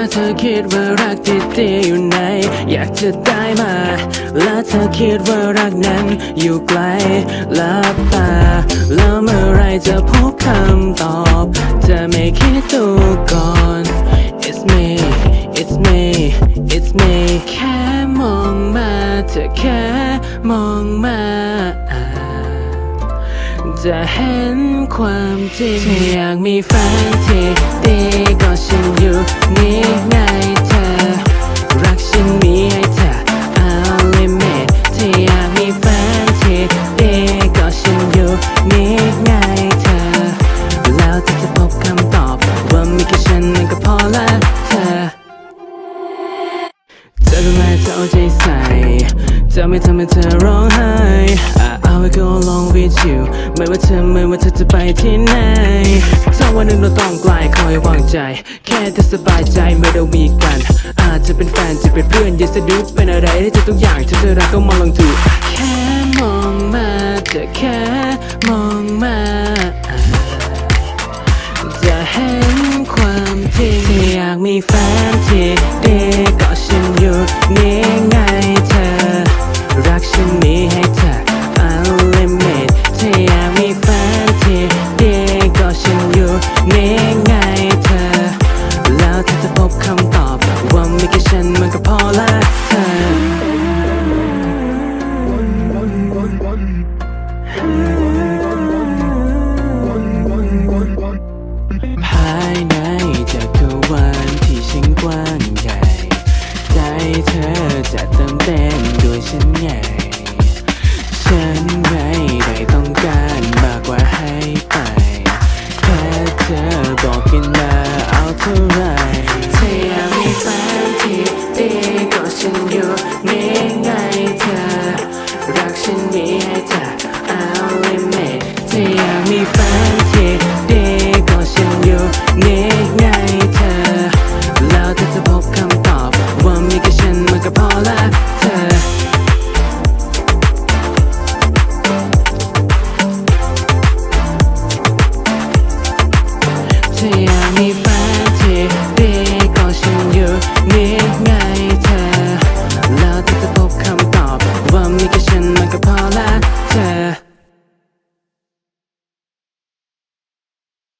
ถ้าเธอคิดว่ารักที่ดีอยู่ไหน อยากจะได้มา และเธอคิดว่ารักนั้นอยู่ไกลลับตา แล้วเมื่อไรจะพบคำตอบเธอไม่คิดดูก่อน It's me It's me It's me แค่มองมาเธอแค่มองมา จะเห็นความจริงอยากมีแฟนที่ดีก็ฉันอยู่นี่ไงเธอ รักฉันมีให้เธอ I'll limit ที่อยากมีแฟนที่ดีก็ฉันอยู่นี่ไงเธอ แล้วเธอจะพบคำตอบว่ามีแค่ฉันนั่นก็พอละ จะไม่ทำให้เธอร้องไห้ I will go along with you ไม่ว่าเธอไม่ว่าเธอจะไปที่ไหนถ้าวันหนึ่งเราต้องไกลขอให้วางใจ แค่เธอสบายใจเมื่อเรามีกัน อาจจะเป็นแฟนจะเป็นเพื่อนอย่าสะดุดเป็นอะไรได้ทุกอย่างที่เธอรักก็มองลงถูแค่มองมาเธอแค่มองมาจะเห็นความจริงที่อยากมีแฟนที่ดีก็ ลที่ช่างกว้างใหญ่ ใจเธอจะเติมเต็มด้วยฉันไงฉันไม่ได้ต้องการมากกว่าให้ไป แค่เธอบอกกันมาเอาเท่าไร เธออมีแฟนที่ดีก็ฉันอยู่นี่ไงเธอ แล้วเธอจะพบคำตอบว่ามีแค่ฉันมันก็พอ